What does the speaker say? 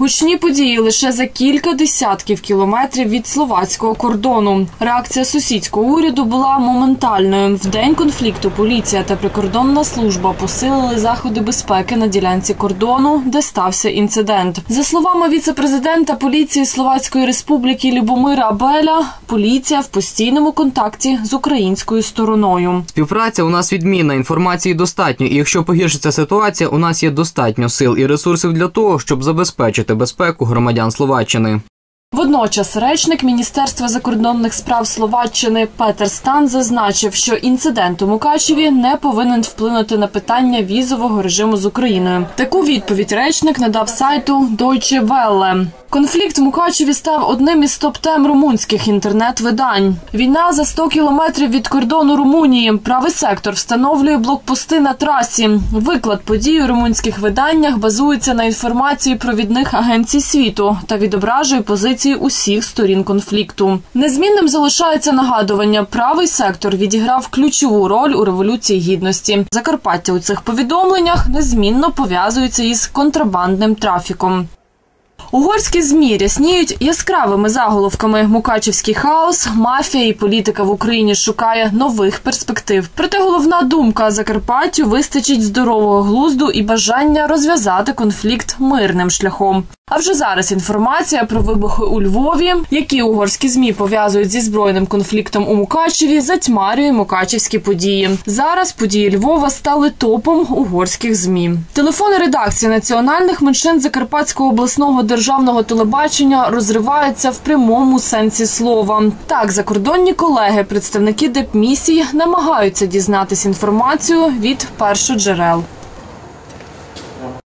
Гучні події лише за кілька десятків кілометрів від словацького кордону. Реакція сусідського уряду була моментальною. В день конфлікту поліція та прикордонна служба посилили заходи безпеки на ділянці кордону, де стався інцидент. За словами віце-президента поліції Словацької республіки Любомира Абеля, поліція в постійному контакті з українською стороною. Співпраця у нас відмінна, інформації достатньо, і якщо погіршиться ситуація, у нас є достатньо сил і ресурсів для того, щоб забезпечити безпеку громадян Словаччини. Водночас речник Міністерства закордонних справ Словаччини Петер Стан зазначив, що інцидент у Мукачеві не повинен вплинути на питання візового режиму з Україною. Таку відповідь речник надав сайту Deutsche Welle. Конфлікт в Мукачеві став одним із топ-тем румунських інтернет-видань. Війна за 100 кілометрів від кордону Румунії. Правий сектор встановлює блокпости на трасі. Виклад подій у румунських виданнях базується на інформації провідних агенцій світу та відображує позиції усіх сторін конфлікту. Незмінним залишається нагадування. Правий сектор відіграв ключову роль у революції гідності. Закарпаття у цих повідомленнях незмінно пов'язується із контрабандним трафіком. Угорські змі рясніють яскравими заголовками. Мукачівський хаос, мафія і політика в Україні шукає нових перспектив. Проте головна думка Закарпаттю вистачить здорового глузду і бажання розв'язати конфлікт мирним шляхом. А вже зараз інформація про вибухи у Львові, які угорські змі пов'язують зі збройним конфліктом у Мукачеві, затьмарює мукачівські події. Зараз події Львова стали топом угорських змі. Телефони редакції національних меншин Закарпатського обласного державного телебачення розриваються в прямому сенсі слова. Так, закордонні колеги, представники депмісій, намагаються дізнатись інформацію від першоджерел.